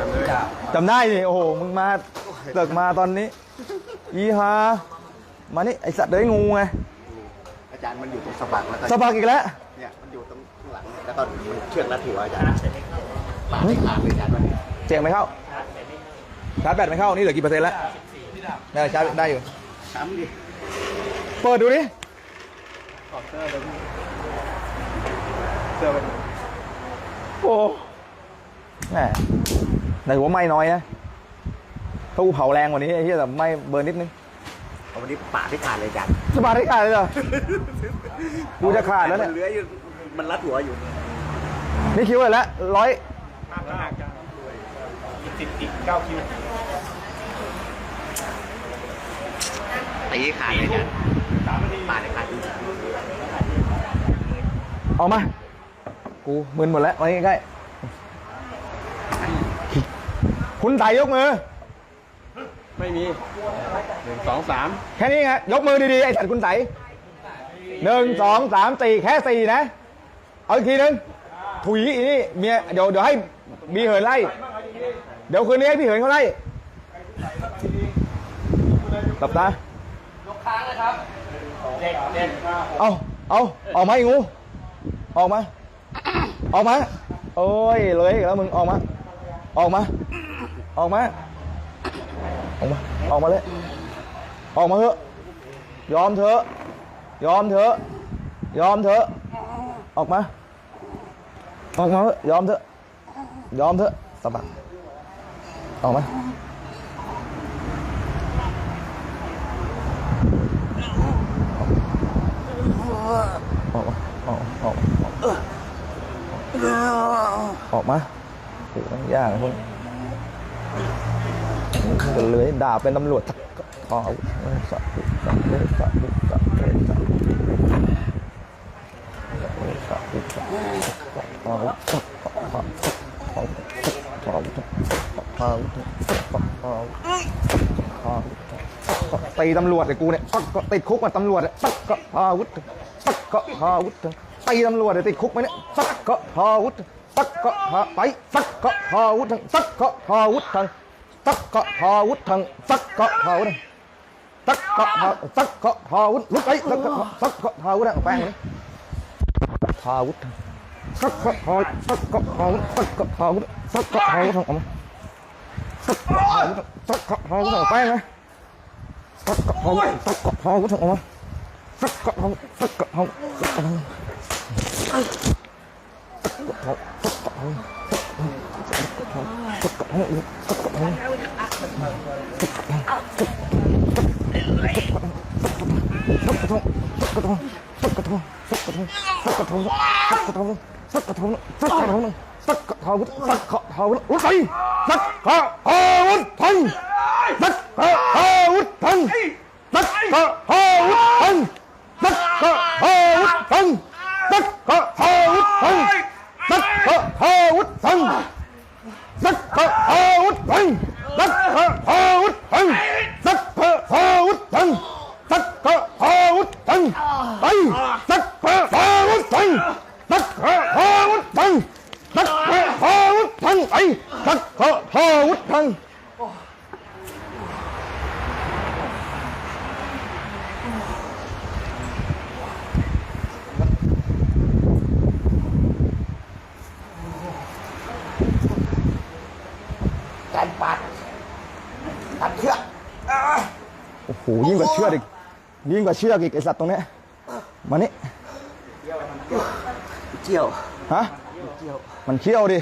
จำได้ไหมจำได้ดิโอ้โห มึงมาเติกมาตอนนี้อีฮามานี่ไอสัตว์เด้ยงูไงอาจารย์มันอยู่ตรงสะบักแล้วสะบักอีกแล้วเนี่ยมันอยู่ตรงหลังเนี่ยแล้วก็มันเชือกรัดหัวอาจารย์ปาดไม่ขาดเลยอาจารย์วันนี้เจ๋งไหมเข้าชาร์จแบตไม่เข้านี่เหลือกี่เปอร์เซ็นต์แล้วได้ชาร์จได้อยู่ช้ำดิเปิดดูดิเสื้อไปโอ้แหม แต่ถืว่าไม่น้อยนะถ้ากูเผาแรงกว่านี้ไอ้เหี้ยแต่ไม่เบอร์นิดนึงวันนี้ป่าพิการเลยจันจะมาได้ขาดเลยเหรอ กูจะขาดแล้วเนี่ย มันเลื้อยมันรัดหัวอยู่นี่คิวเลยละร้อยตีขาดเลยจันป่าเลยขาดเอามา กูมึนหมดแล้วไว้ใกล้ คุณไต่ยกมือ ไม่มีหนึ่งสองสามแค่นี้ฮะยกมือดีๆ ไอ้สัตว์คุณไต่หนึ่งสองสามสี่แค่สี่นะ เอาอีกทีนึงถุยอีนี่เมียเดี๋ยวเดี๋ยวให้มีเหินไล่ เดี๋ยวคืนนี้ให้พี่เหินเขาไล่หลับตาลูกค้างนะครับเด็ดเด็กเอาเอาออกมาอีงู ออกมา ออกมา โอ้ยเลยแล้วมึงออกมา ออกมา ออกมา ออกมา ออกมาเลย ออกมาเถอะ ยอมเถอะ ยอมเถอะ ยอมเถอะ ออกมา ออกมาเถอะ ยอมเถอะ ยอมเถอะสบัดออกมา ออกมา ออกมาออกมาออกมาโหยากเลยพวก ก็เลยด่าเป็นตำรวจขอสับสับสับสับสับตีตำรวจไอ้กูเนี่ยก็ติดคุกมาตำรวจปักก็พาวุธปักก็พาวุธตีตำรวจไอ้ติดคุกมาเนี่ยปักก็พาวุธ สักกะทาไปสักกะทาวุฒังตักกะทาวุฒังตักกะทาวุฒังตักกะทาวุฒังตักกะทาสักกะทาวุธลุกไปสักกะตักกะทาวุฒังแปลงเลยทาวุฒังตักกะทาสักกะทาวุตักกะทาวุตักกะทาวุธังออกมาตักกะทาวุธังตักกะทาวุฒังแปลงเลยตักกะทาวุตักกะทาวุธังออกมาตักกะทาสักกะทาสักกะทา วุธทันสักอาวุธทันสักอาวุธทันสักอาวุธทัง การปัดตัดเชือกโอ้โหยิ่งกว่าเชือกอีกยิ่งกว่าเชือกอีกไอสัตว์ตรงเนี้ยมานี่เกี่ยวฮะมันเขี้ยวดิ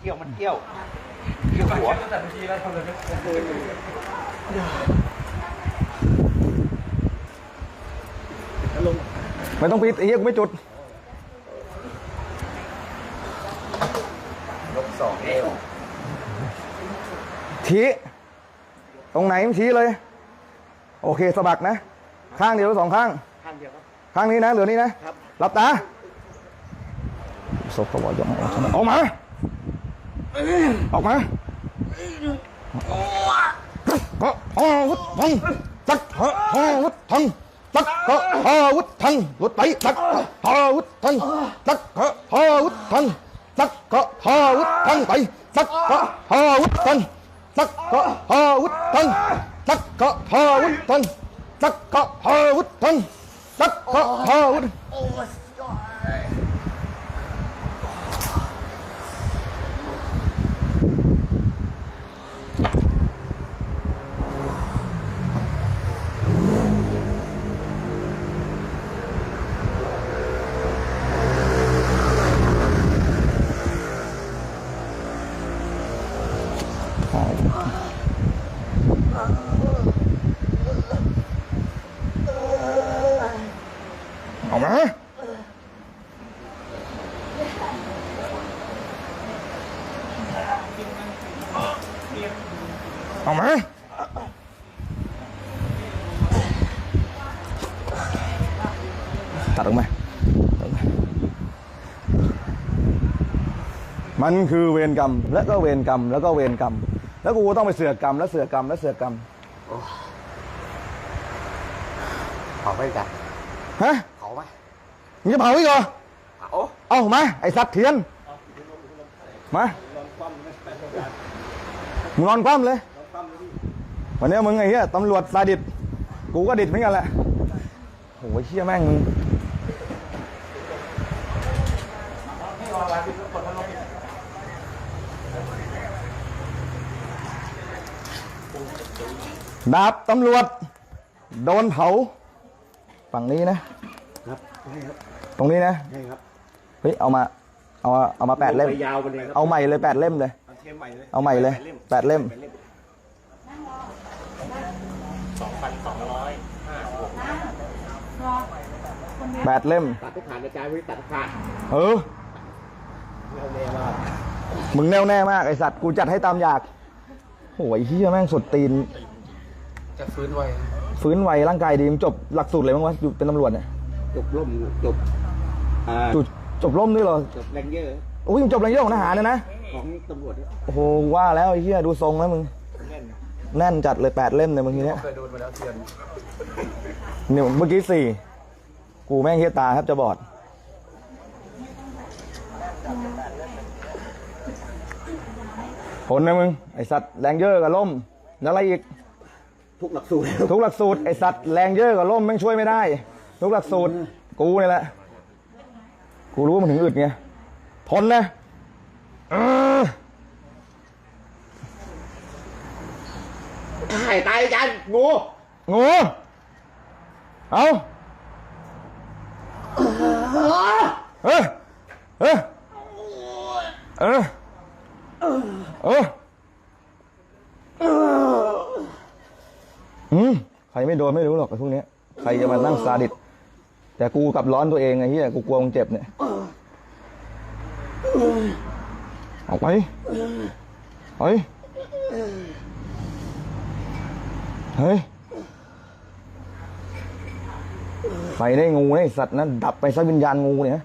เกี่ยวมันเกี่ยวเกี่ยวหัวไม่ต้องปิดไอ้เหี้ยกูไม่จุด ยก สองเอวชี้ตรงไหนมันชี้เลย โอเคสะบักนะ ข้างเดียวหรือสองข้าง ข้างเดียวครับ ข้างนี้นะเหลือนี้นะครับหลับตาศพกวายอมออกมา ออกมาก็อาวุธทังตักอาวุธทังตักอาวุธทังวุธไปตักอาวุธทังตักอาวุธทัง 三个哈乌屯，三个哈乌屯，三个哈乌屯，三个哈乌屯，三个哈乌屯，三个哈乌。 มันคือเวรกรรม และก็เวรกรรม แล้วก็เวรกรรม แล้วกูต้องไปเสือกกรรม แล้วเสือกกรรม แล้วเสือกกรรม โอ้เผาไปจ้ะฮะเผาไหมมึงจะเผาอีกเหรอเอาเอามไอ้สัตว์เทียน มามึงนอนคว่ำเลย วันนี้มึงไอ้เหี้ยตำรวจซาดิสกูก็ดิดเหมือนกันแหละโหเหี้ยแม่ง ดาบตำรวจ โดนเผา ฝั่งนี้นะ ครับใช่ครับตรงนี้นะใช่ครับเฮ้ยเอามาเอาเอามาแปดเล่ม ยาวกันเลยครับเอาใหม่เลยแปดเล่มเลย เอาเทปใหม่เลยเอาใหม่เลยแปดเล่ม สองพันสองร้อยห้าสิบหกแปดเล่ม ตัดทุกผ่านอาจารย์ไม่ได้ตัดทุกผ่านเออ เอาแน่มากมึงแน่วแน่มากไอสัตว์กูจัดให้ตามอยากโหยเฮียแม่งสุดตีน จะฟื้นไวฟื้นไวร่างกายดีมจบหลักสูตรเลยมั้งวะอยู่เป็นตำรวจเนี่ยจบร่มจบจบจบร่มด้วยเหรอจบแรงเยอะโอ้ยมึงจบแรงเยอะของทหารเลยนะของตำรวจโอ้โหว่าแล้วไอ้เหี้ยดูทรงแล้วมึงแน่นแน่นจัดเลยแปดเล่มเลยมึงทีเนี้ยเคยโดนมาแล้วเทียนเนี่ยเมื่อกี้สี่กูแม่งเฮียตาครับจะบอดผลนะมึงไอสัตว์แรงเยอะกับล่มแล้วอะไรอีก ทุกหลักสูตร ทุกหลักสูตรไอสัตว์แรงเยอะกว่าล่มแม่งช่วยไม่ได้ ทุกหลักสูตร กูนี่แหละ กูรู้ว่ามันถึงอึดไงทนนะตายตายอจารย์งูงูเอาเออเออเออเออ อืใครไม่โดนไม่รู้หรอกไอ้พวกเนี้ยใครจะมานั่งซาดิสแต่กูกลับร้อนตัวเองไงเฮียกูกลัวมึงเจ็บเนี่ยออกไปเฮ้ยเฮ้ยไปได้งูได้สัตว์นะดับไปซะวิญญาณงูเนี่ย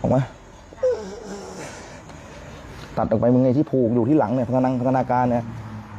ออกมาตัดออกไปมึงไงที่ผูกอยู่ที่หลังเนี่ยพังฒนาการเนี่ย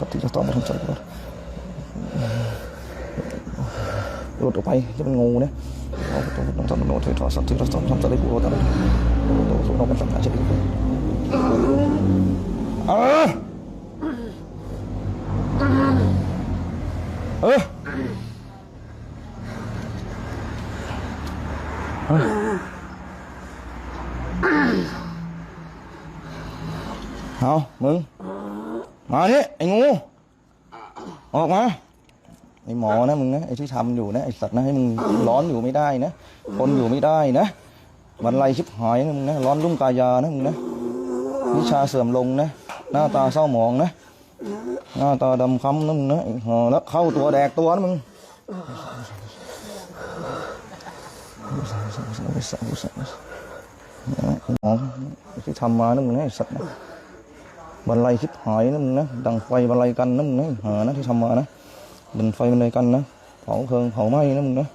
สติจะต้องมาสนใจก่อนหลุดออกไปจะเป็นงูนะเราต้องต้องทำโน้ตถอดสัตว์ที่เราต้องทำจะได้กูรู้แต่เราต้องทำงานใช่ไหมเออ ที่ทำอยู่นะไอ้สัตว์นะให้มึงร้อนอยู่ไม่ได้นะคนอยู่ไม่ได้นะวันไรชิบหายนะมึงนะร้อนรุ่มกายานะมึงนะวิชาเสื่อมลงนะหน้าตาเศร้าหมองนะหน้าตาดำคล้ำนะมึงนะแล้วเข้าตัวแดกตัวนะมึงที่ทำมานะมึงนะไอสัตว์นะบันไลชิบหายนะมึงนะดังไฟบันไลกันนะมึงนะหานะที่ทำมานะดังไฟบันไลกันนะ เผาเพลิงเผาไหม้นะมึงนะ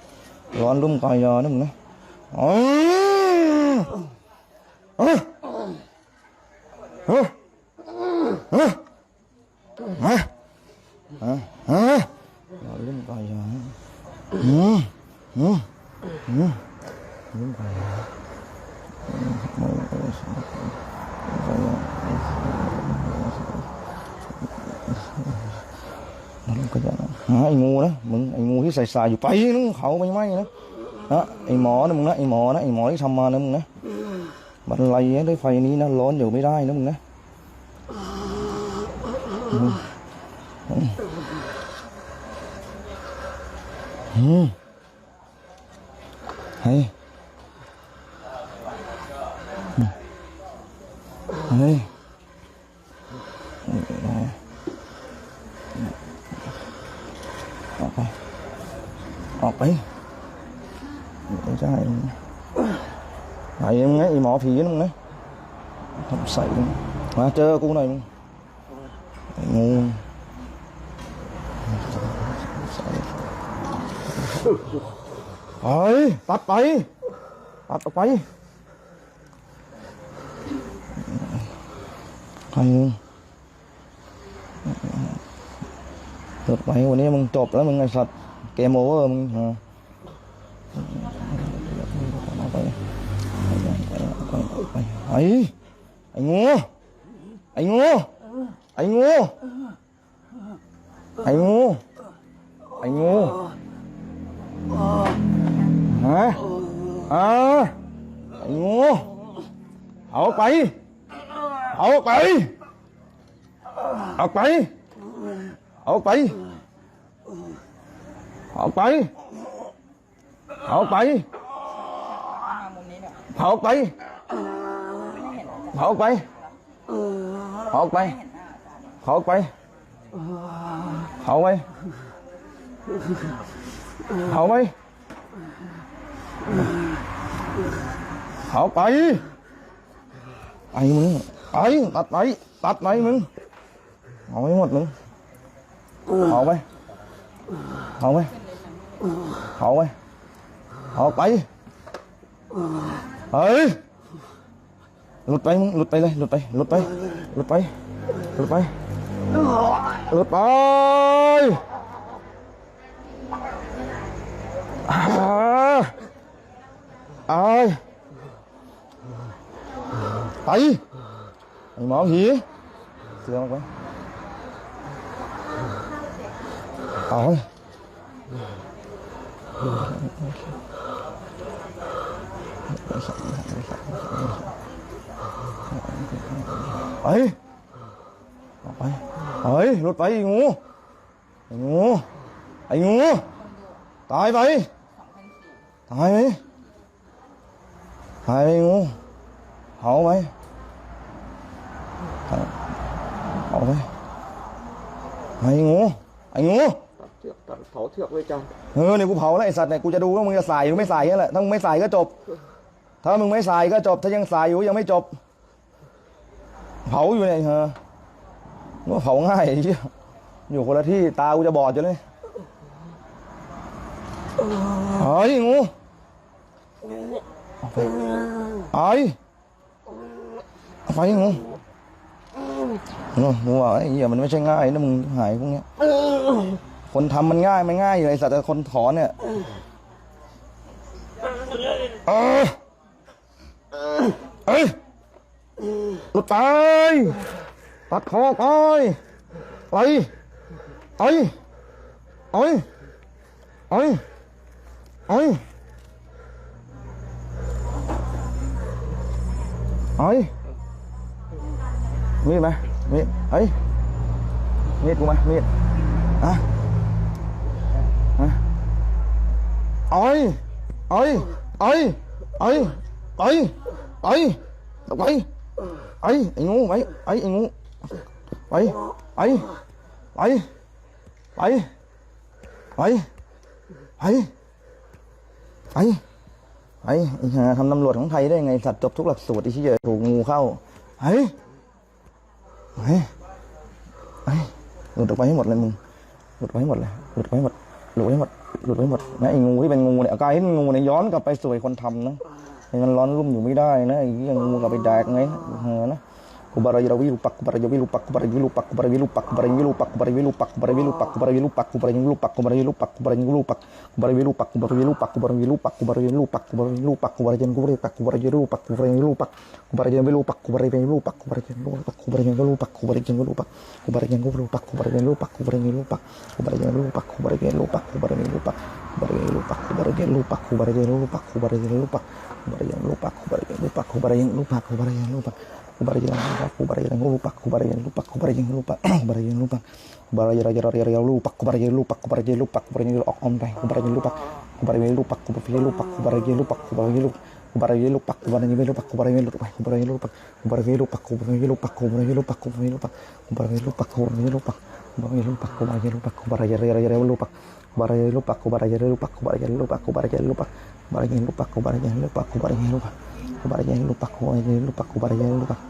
ร้อนรุ่มกอยยานะมึงนะอ๋อเฮ้ยเฮ้ยเฮ้ยฮะฮะฮะร้อนรุ่มกายยาอืมอืมอืมรุ่มกายยา มันก็จะหาไอ้งูนะมึง ไอ้งูที่ใส่สายอยู่ไปนึงเขาไปไหมนะนะไอ้หมอนะมึงนะไอ้หมอนะไอ้หมอที่ทำมานะมึงนะบันไลด้วยไฟนี้นะร้อนอยู่ไม่ได้นะมึงนะอืมเฮ้ยเฮ้ย ออกไป ออกไปไม่ใช่ไหนมึงไงไอหมอผีนะมึงนะทำใส่มาเจอกูหน่อยมึงไอ้งูไปตัดไป ตัดออกไปใครมึงหลุดไปวันนี้มึงจบแล้วมึงไอ้สัตว์ KMO ha. Ờ, ờ. ấy, anh ngô anh ngô anh ngô anh ngô anh ngô hả? À anh ngô hậu quậy hậu quậy hậu quậy hậu quậy เอาไปเอาไป เอาไป เผาไป เผาไป เผาไป เผาไป เผาไป เผาไปไปมึงไอ้ตัดไป ตัดไปมึง เอาไว้หมดมึงเอาไป เอาไป hộ ơi hộ quậy ơi lụt tay lụt tay đây lụt tay lụt tay lụt tay lụt tay. Lụt tay. À. à. Ơi tay. Mày mỏ gì chưa quá. Ơi ไปออกไปเฮ้ยรถไปไอ้งูไอ้งูไอ้งูตายไปตายไปตายไปงูเผาไปเผาไปไอ้งูไอ้งู เชือกตัดเผาเชือกเลยจ้าเออเนี่ยกูเผาแล้วไอสัตว์เนี่ยกูจะดูว่ามึงจะใส่หรือไม่ใส่นั่แหละถ้ามึงไม่ใส่ก็จบ ถ้ามึงไม่ใส่ก็จบ ถ้ายังใส่อยู่ยังไม่จบ เผาอยู่เนี่ยเออว่าเผาง่ายไอ้เหี้ยอยู่คนละที่ตากูจะบอดอยู่เลยเฮ้ยงูเอาไปเอ้ยไปงูงูอะไอ้เหี้ยมันไม่ใช่ง่ายนะมึงหายพวกเนี้ย คนทำมันง่ายไม่ง่ายเลยสัตว์แต่คนถอนเนี่ยเออเอ้ยหลุดไปตัดคอไปไปไปไปไปไปไปมีดไหมมีดเฮ้ยมีดกูไหมมีดอะ ไอ้ยเอ้ยเอ้ยเอ้ยเอ้ยเอ้ยไปไอ้ไอ้งูไปไอ้ไอ้งูไปไอ้ไอ้ไอ้ไอ้ไปไปไอ้ไอ้หาทำตำรวจของไทยได้ไงสัตว์จบทุกหลักสูตรไอ้ชี้เยอะถูกงูเข้าไอ้ไอ้ไอ้หลุดออกไปให้หมดเลยมึงหลุดไปให้หมดเลยหลุดไปให้หมดหลุดไปให้หมด หลุดไปหมดนะไอ้งูที่เป็นงูเนี่ยกลายเป็นงูเนี่ยย้อนกลับไปสวยคนทำนะมันร้อนรุ่มอยู่ไม่ได้นะไอ้เรื่องงูกลับไปแดกไงเออนะ Kubarajirawi lupak kubarajirawi lupa kubarajirawi lupa kubarajirawi lupak kubarajirawi lupa kubarajirawi lupa kubarajirawi lupak kubarajirawi lupa kubarajirawi lupa kubarajirawi lupak kubarajirawi lupa kubarajirawi lupa kubarajirawi lupak kubarajirawi lupa kubarajirawi lupa kubarajirawi lupak kubarajirawi lupa kubarajirawi lupa kubarajirawi lupak kubarajirawi lupa kubarajirawi lupa kubarajirawi lupak kubarajirawi lupa kubarajirawi lupa kubarajirawi lupak kubarajirawi lupak kubarajirawi lupak kubarajirawi lupak kubarajirawi lupak kubarajirawi lupak kubarajirawi lupak kubarajirawi lupak kubarajirawi lupak kubarajirawi lupak kubarajirawi lupak kubarajirawi lupak kubarajirawi lupak kubarajirawi lupak kubara jalan lupa kubara jalan lupa kubara jalan lupa kubara jalan lupa kubara jalan lupa kubara jalan jalan jalan lupa kubara jalan lupa kubara jalan lupa kubara jalan lupa kubarajin teh kubara jalan lupa kubara jalan lupa kubara jalan lupa kubara jalan lupa kubara jalan lupa kubara jalan lupa kubara jalan lupa kubara jalan lupa kubara jalan lupa kubara jalan lupa kubara jalan lupa kubara jalan lupa kubara jalan lupa kubara jalan lupa kubara jalan lupa kubara lupa kubara lupa kubara jalan jalan lupa kubara lupa kubara lupa kubara lupa kubara lupa kubara lupa kubara lupa kubara lupa kubara lupa kubara lupa kubara lupa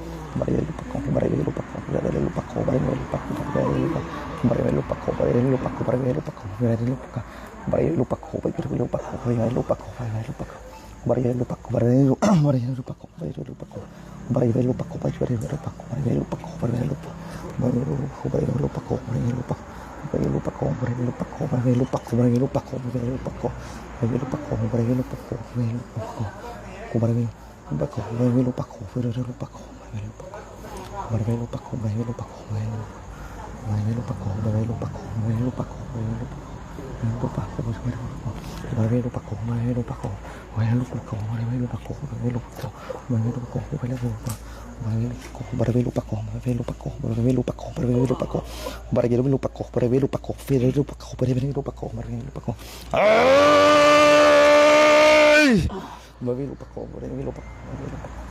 Kubarabelo, Kubarabelo, Kubarabelo, Kubarabelo, Kubarabelo, Kubarabelo, Kubarabelo, ไว้ลูกประคองไว้ลูกปักของไว้ลูกปักของไว้ลูกไว้ลูกปักของไว้ลูกปักของไว้ลูกปักของไว้ลูกปักของไว้ลูกปักของไว้ลูกปักของไว้ลูกปักของไว้ลูกปักของไว้ลูกปักของไว้ลูกปักของไว้ลูกปักของไว้ลูกปักของบริเวณลูกปักคองบริเวณลูกปรกของบริเวณลูกปรกของบริเวณลูกปรกของบริเวณลูกปรกของบริเวณลูกประคองบริเวลูกประคองบริเวณลูกประคองบริเวลูกประคองบริเวณลูกประคองบริเวลูกประคองบริเวณลูกประคองบริเวลูกประคอง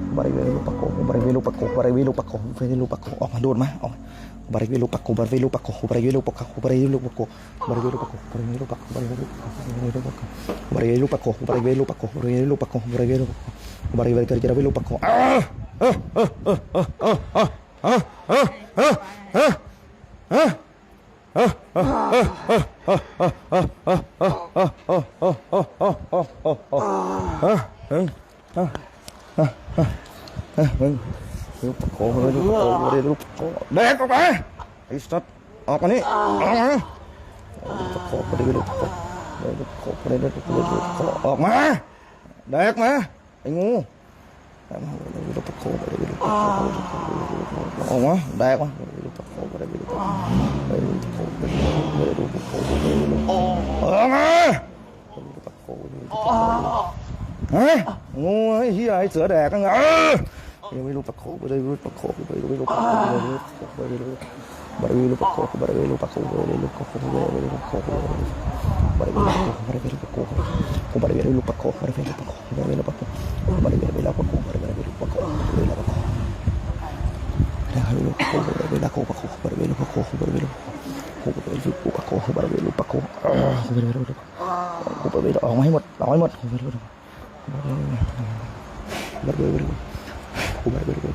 barek velupak ko barek velupak ko barek velupak ko barek velupak ko ออกมาโดนมาออกบริเวณลูกปักกูบริเวณลูกปักกูบริเวณลูกปักกูบริเวณลูกปักกูบริเวณลูกปักกูบริเวณลูกปักกูบริเวณลูกปักกูบริเวณลูกปักกูบริเวณลูกปักกูบริเวณลูกปักกูบริเวณลูกปักกูบริเวณกระจายลูกปักกูอ้าอ้าอ้าอ้าอ้าอ้าอ้าอ้าอ้าอ้าอ้า มึงรูปโขงเลยลูกโขงเลยรูปโขงเด็กออกมาไอ้สัตว์ออกมานี่ออกมาลูกโขงเลยรูปโขงเลยลูกโขงเลยลูปโขงออกมาเด็กมาไอ้งูออกมาแดกมาออกมา เฮ้ยโอ้ยเฮียไอ้เสือแดกกันไงเออยังไม่รู้ประโคบไม่รู้ประโคบไม่รู้ปะโคไม่รู้ประโคบไม่รู้ประโคบไม่รู้ปลาโค่ริรู้ประโคไบบรู้ปะโเวณประโคไบบรู้ปะโเวณประโคไบบรู้ปะโเวณประโคไบบรู้ปะโเวณประโคไบบรู้ปะโเวณประโคไบบรู้ปะโเวณประโคไบบรู้ปะโเวณประโคไบบริเวณประโคไบบริเวณประโคไบบริเวณประโคไบบริเวณประโคไบบริเวณประโคไบบริเวณประโคไบบริเวณประโคไบบริเวณประโคไบบริเวณประโคไบบริเวณประโคบบริเวณออกมาให้ไมดออกมาให้หมด ಬರ್ಬೇಕು ಬರ್ಬೇಕು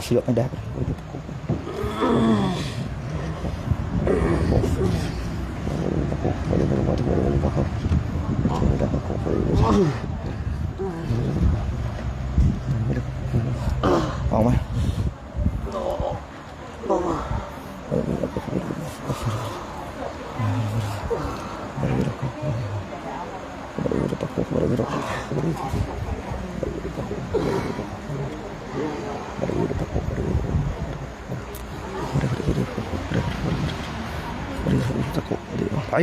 ಶಿವಪ್ಪ ಡ್ಯಾಕ್ Vamos, ไป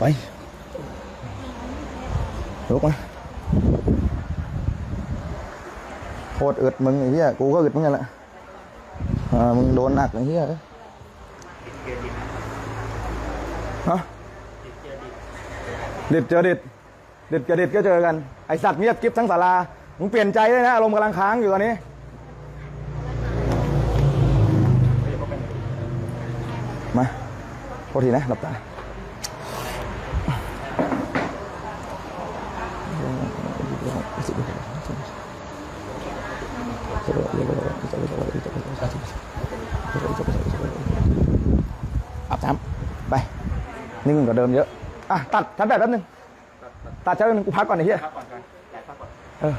ไปลุกมาโคตรอึดมึงไอ้เหี้ยกูก็อึดเหมือนกันแหละอ่ามึงโดนหนักไอ้เหี้ยเอ้ยฮะเด็ดเจอเด็ด เด็ดเจอเด็ดก็เจอกัน ไอสัตว์เงียบกิ๊บทั้งศาลา มึงเปลี่ยนใจได้นะ อารมณ์กำลังค้างอยู่ตอนนี้ มาโทษทีนะ หลับตาอาบน้ำไป นิ่งกว่าเดิมเยอะ อะ ตัดชัดแบบแป๊บนึง ตัดชัดแป๊บนึงกูพักก่อนไอ้เหี้ยพักก่อนก่อนพักก่อนเออ